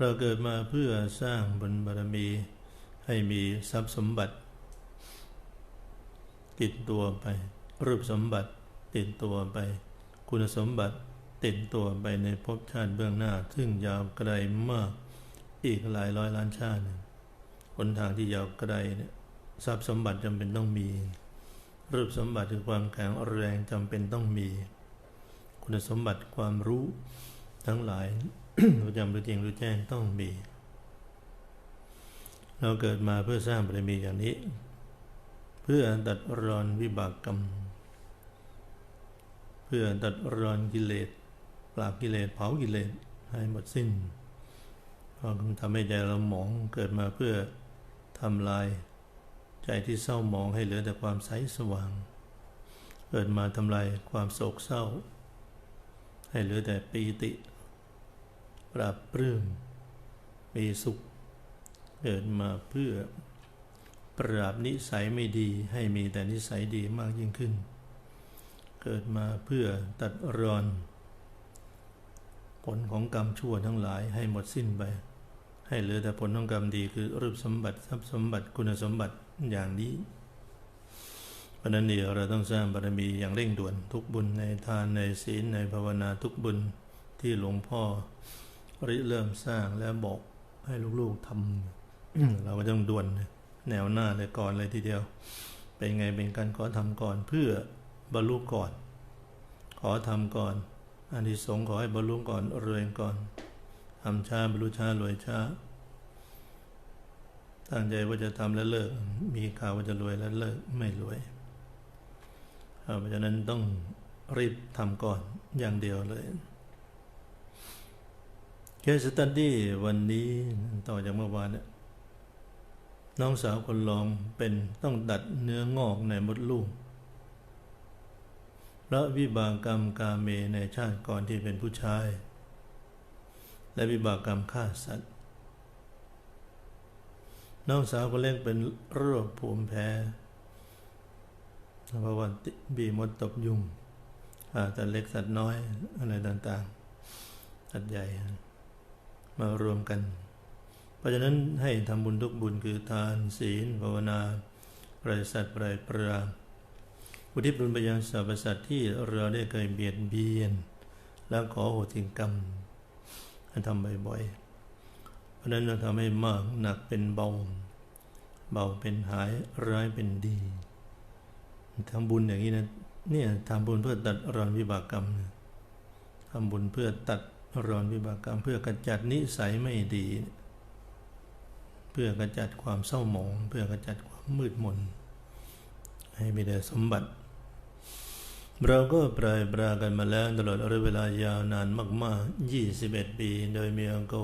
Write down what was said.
เราเกิดมาเพื่อสร้างบุญบารมี ให้มีทรัพย์สมบัติ ติดตัวไป รูปสมบัติติดตัวไป คุณสมบัติติดตัวไปในภพชาติเบื้องหน้า ซึ่งยาวไกลมากอีกหลายร้อยล้านชาติหนทางที่ยาวไกลเนี่ยทรัพย์สมบัติจำเป็นต้องมี รูปสมบัติคือความแข็งแรงจำเป็นต้องมี คุณสมบัติความรู้ทั้งหลาย รู้จำรู้จริงรู้แจ้งต้องมี เราเกิดมาเพื่อสร้างบารมีอย่างนี้ เพื่อตัดรอนวิบากกรรม เพื่อตัดรอนกิเลสปราบกิเลสเผากิเลสให้หมดสิ้นเพราะทำให้ใจเราหมองเกิดมาเพื่อทำลาย ใจที่เศร้าหมองให้เหลือแต่ความใสสว่าง เกิดมาทำลายความโศกเศร้า ให้เหลือแต่ปีติ ปราบปลื้มมีสุขเกิดมาเพื่อปราบนิสัยไม่ดีให้มีแต่นิสัยดีมากยิ่งขึ้น เกิดมาเพื่อตัดรอน ผลของกรรมชั่วทั้งหลายให้หมดสิ้นไป ให้เหลือแต่ผลของกรรมดีคือรูปสมบัติทรัพย์สมบัติคุณสมบัติอย่างนี้เพราะนั้นเดียวเราต้องสร้างบารมีอย่างเร่งด่วนทุกบุญในทานในศีลในภาวนาทุกบุญที่หลวงพ่อ ริเริ่มสร้างและบอกให้ลูกๆทำเราก็ต้องด่วนแนวหน้าเลยก่อนเลยทีเดียว เป็นไงเป็นการขอทำก่อนเพื่อบรรลุก่อน ขอทำก่อนอันที่สงขอให้บรรลุก่อนรวยก่อนทำช้าบรรลุช้ารวยช้าตั้งใจว่าจะทำแล้วเลิก มีข่าวว่าจะรวยแล้วเลิกไม่รวยเพราะฉะนั้นต้องรีบทำก่อนอย่างเดียวเลย เคสตันดี้วันนี้ต่อจากเมื่อวานเนี่ยน้องสาวคนลองเป็นต้องดัดเนื้องอกในมดลูกพระวิบากกรรมกาเมในชาติก่อนที่เป็นผู้ชาย และวิบากกรรมฆ่าสัตว์ น้องสาวคนเล็กเป็นโรคภูมิแพ้เพราะว่าบีมดตบยุงแต่เล็กสัตว์น้อยอะไรต่างๆ สัตว์ใหญ่ มารวมกัน เพราะฉะนั้นให้ทำบุญทุกบุญคือทานศีลภาวนาปริสัตว์ปริปราอุทิศบุญไปยังสรรพสัตว์ที่เราได้เคยเบียดเบียน แล้วขอโหติกรรมให้ทำบ่อยๆ เพราะนั้นเราทำให้มากหนักเป็นเบา เบาเป็นหายร้ายเป็นดีทำบุญอย่างนี้นะเนี่ยทำบุญเพื่อตัดรอนวิบากกรรมทำบุญเพื่อตัด รอนวิบากกรรมเพื่อกระจัดนิสัยไม่ดี เพื่อกระจัดความเศร้าหมอง เพื่อกระจัดความมืดมน ให้มีแต่สมบัติ เราก็ปรายปรากันมาแล้วตลอดระยะเวลายาวนานมากๆ 21 ปี โดยมีอังโก